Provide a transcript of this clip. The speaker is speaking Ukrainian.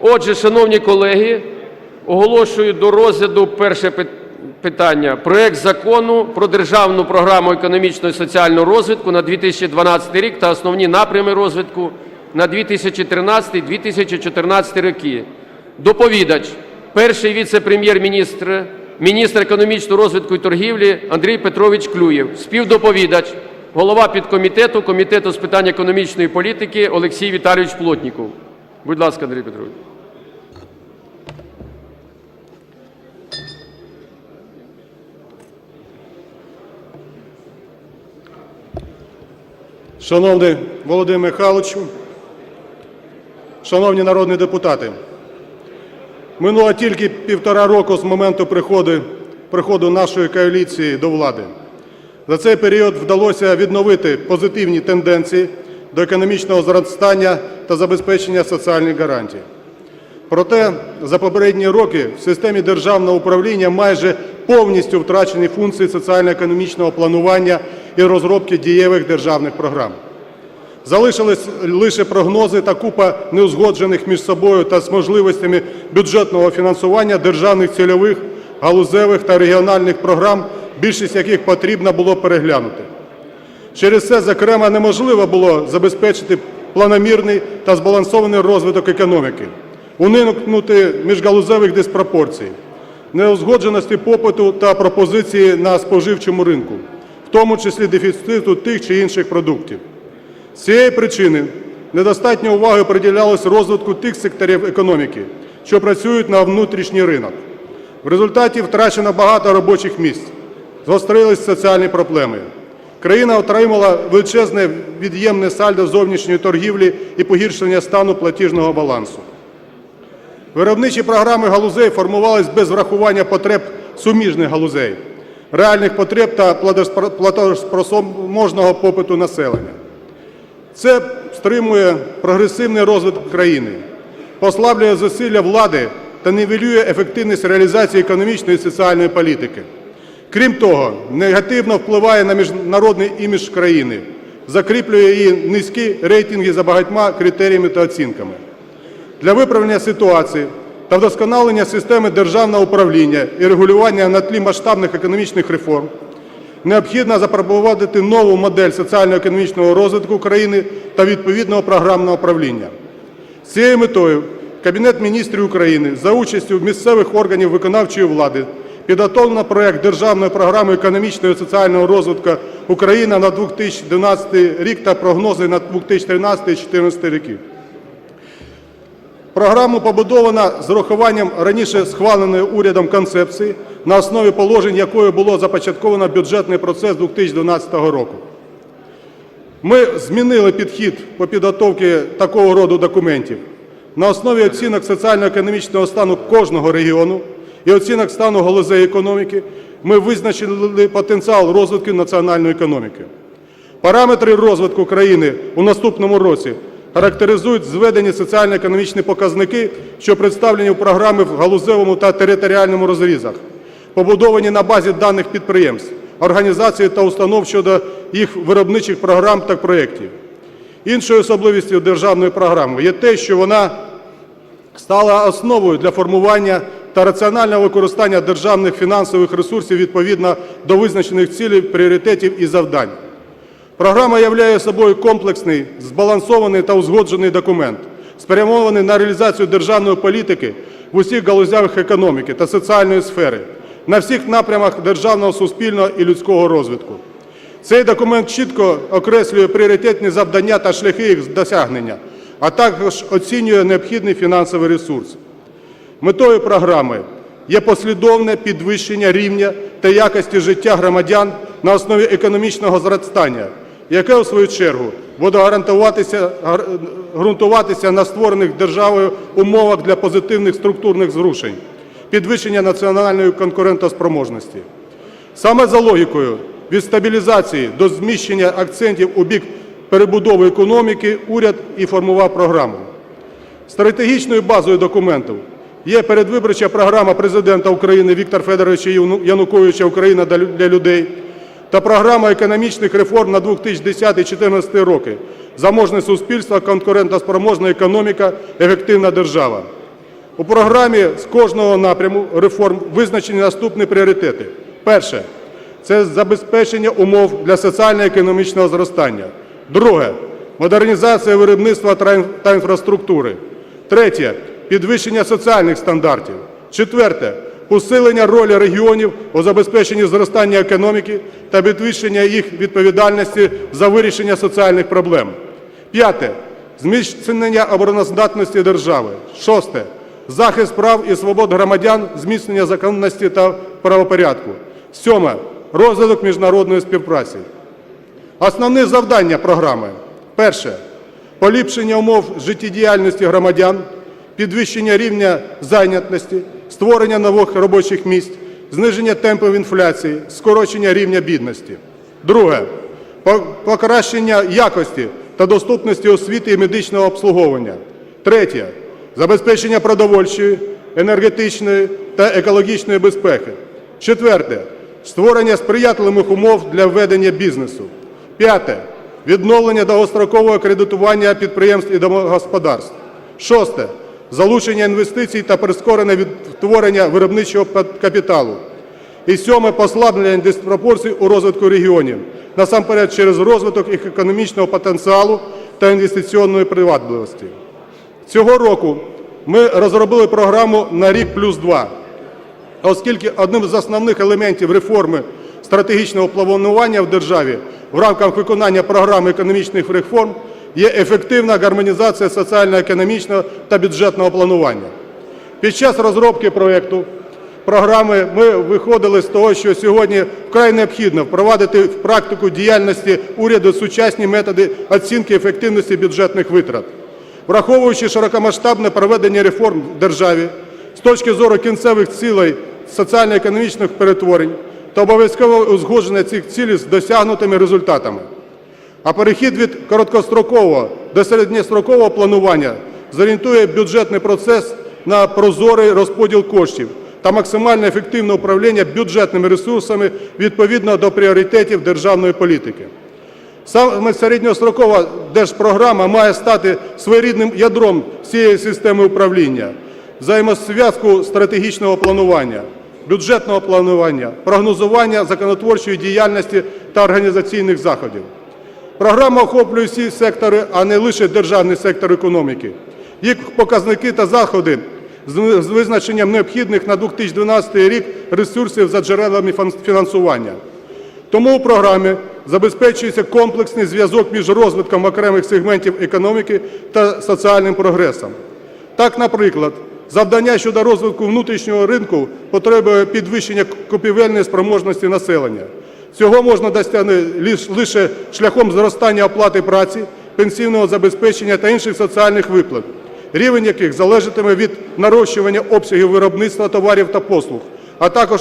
Отже, шановні колеги, оголошую до розгляду перше питання. Проект Закону про Державну програму економічного і соціального розвитку на 2012 рік та основні напрями розвитку на 2013-2014 роки. Доповідач – перший віце-прем'єр-міністр, міністр економічного розвитку і торгівлі Андрій Петрович Клюєв. Співдоповідач – голова підкомітету Комітету з питань економічної політики Олексій Віталійович Плотніков. Будь ласка, Андрій Петрович. Шановний Володимир Михайловичу, шановні народні депутати, минуло тільки півтора року з моменту приходу, приходу нашої коаліції до влади. За цей період вдалося відновити позитивні тенденції до економічного зростання та забезпечення соціальних гарантій. Проте за попередні роки в системі державного управління майже повністю втрачені функції соціально-економічного планування і розробки дієвих державних програм. Залишились лише прогнози та купа неузгоджених між собою та з можливостями бюджетного фінансування державних цільових, галузевих та регіональних програм, більшість яких потрібно було переглянути. Через це, зокрема, неможливо було забезпечити планомірний та збалансований розвиток економіки, уникнути міжгалузевих диспропорцій, неузгодженості попиту та пропозиції на споживчому ринку, тому числі дефіциту тих чи інших продуктів. З цієї причини недостатньо уваги приділялось розвитку тих секторів економіки, що працюють на внутрішній ринок. В результаті втрачено багато робочих місць, згострились соціальні проблеми. Країна отримала величезне від'ємне сальдо зовнішньої торгівлі і погіршення стану платіжного балансу. Виробничі програми галузей формувались без врахування потреб суміжних галузей, реальних потреб та платежоспроможного попиту населення. Це стримує прогресивний розвиток країни, послаблює зусилля влади та нівелює ефективність реалізації економічної і соціальної політики. Крім того, негативно впливає на міжнародний імідж країни, закріплює її низькі рейтинги за багатьма критеріями та оцінками. Для виправлення ситуації та вдосконалення системи державного управління і регулювання на тлі масштабних економічних реформ необхідно запропонувати нову модель соціально-економічного розвитку країни та відповідного програмного управління. З цією метою Кабінет міністрів України за участю місцевих органів виконавчої влади підготовлено проект Державної програми економічного і соціального розвитку України на 2012 рік та прогнози на 2013-2014 роки. Програма побудована з урахуванням раніше схваленої урядом концепції, на основі положень якої було започатковано бюджетний процес 2012 року. Ми змінили підхід по підготовці такого роду документів. На основі оцінок соціально-економічного стану кожного регіону і оцінок стану галузей економіки ми визначили потенціал розвитку національної економіки. Параметри розвитку країни у наступному році характеризують зведені соціально-економічні показники, що представлені в програмі в галузевому та територіальному розрізах, побудовані на базі даних підприємств, організацій та установ щодо їх виробничих програм та проєктів. Іншою особливістю державної програми є те, що вона стала основою для формування та раціонального використання державних фінансових ресурсів відповідно до визначених цілей, пріоритетів і завдань. Програма являє собою комплексний, збалансований та узгоджений документ, спрямований на реалізацію державної політики в усіх галузях економіки та соціальної сфери, на всіх напрямах державного, суспільного і людського розвитку. Цей документ чітко окреслює пріоритетні завдання та шляхи їх досягнення, а також оцінює необхідний фінансовий ресурс. Метою програми є послідовне підвищення рівня та якості життя громадян на основі економічного зростання, яке, у свою чергу, буде ґрунтуватися на створених державою умовах для позитивних структурних зрушень, підвищення національної конкурентоспроможності. Саме за логікою від стабілізації до зміщення акцентів у бік перебудови економіки уряд і формував програму. Стратегічною базою документу є передвиборча програма Президента України Віктора Федоровича Януковича «Україна для людей» та програма економічних реформ на 2010-2014 роки «Заможне суспільство, конкурентоспроможна економіка, ефективна держава». У програмі з кожного напряму реформ визначені наступні пріоритети. Перше це забезпечення умов для соціально-економічного зростання. Друге модернізація виробництва та- інфраструктури. Третє підвищення соціальних стандартів. Четверте посилення ролі регіонів у забезпеченні зростання економіки та підвищення їх відповідальності за вирішення соціальних проблем. П'яте зміцнення обороноздатності держави. Шосте захист прав і свобод громадян, зміцнення законності та правопорядку. Сьоме розвиток міжнародної співпраці. Основні завдання програми. Перше поліпшення умов життєдіяльності громадян, підвищення рівня зайнятості, створення нових робочих місць, зниження темпів інфляції, скорочення рівня бідності. Друге покращення якості та доступності освіти і медичного обслуговування. Третє забезпечення продовольчої, енергетичної та екологічної безпеки. Четверте створення сприятливих умов для ведення бізнесу. П'яте відновлення довгострокового кредитування підприємств і домогосподарств. Шосте залучення інвестицій та прискорене відтворення виробничого капіталу. І сьоме послаблення диспропорцій у розвитку регіонів, насамперед через розвиток їх економічного потенціалу та інвестиційної привабливості. Цього року ми розробили програму на рік плюс два, оскільки одним з основних елементів реформи стратегічного планування в державі в рамках виконання програми економічних реформ є ефективна гармонізація соціально-економічного та бюджетного планування. Під час розробки проєкту програми ми виходили з того, що сьогодні вкрай необхідно впровадити в практику діяльності уряду сучасні методи оцінки ефективності бюджетних витрат. Враховуючи широкомасштабне проведення реформ в державі з точки зору кінцевих цілей соціально-економічних перетворень та обов'язкове узгодження цих цілей з досягнутими результатами. А перехід від короткострокового до середньострокового планування зорієнтує бюджетний процес на прозорий розподіл коштів та максимально ефективне управління бюджетними ресурсами відповідно до пріоритетів державної політики. Саме середньострокова держпрограма має стати своєрідним ядром всієї системи управління, взаємозв'язку стратегічного планування, бюджетного планування, прогнозування законотворчої діяльності та організаційних заходів. Програма охоплює всі сектори, а не лише державний сектор економіки. Їх показники та заходи з визначенням необхідних на 2012 рік ресурсів за джерелами фінансування. Тому у програмі забезпечується комплексний зв'язок між розвитком окремих сегментів економіки та соціальним прогресом. Так, наприклад, завдання щодо розвитку внутрішнього ринку потребує підвищення купівельної спроможності населення. Цього можна досягти лише шляхом зростання оплати праці, пенсійного забезпечення та інших соціальних виплат, рівень яких залежатиме від нарощування обсягів виробництва товарів та послуг, а також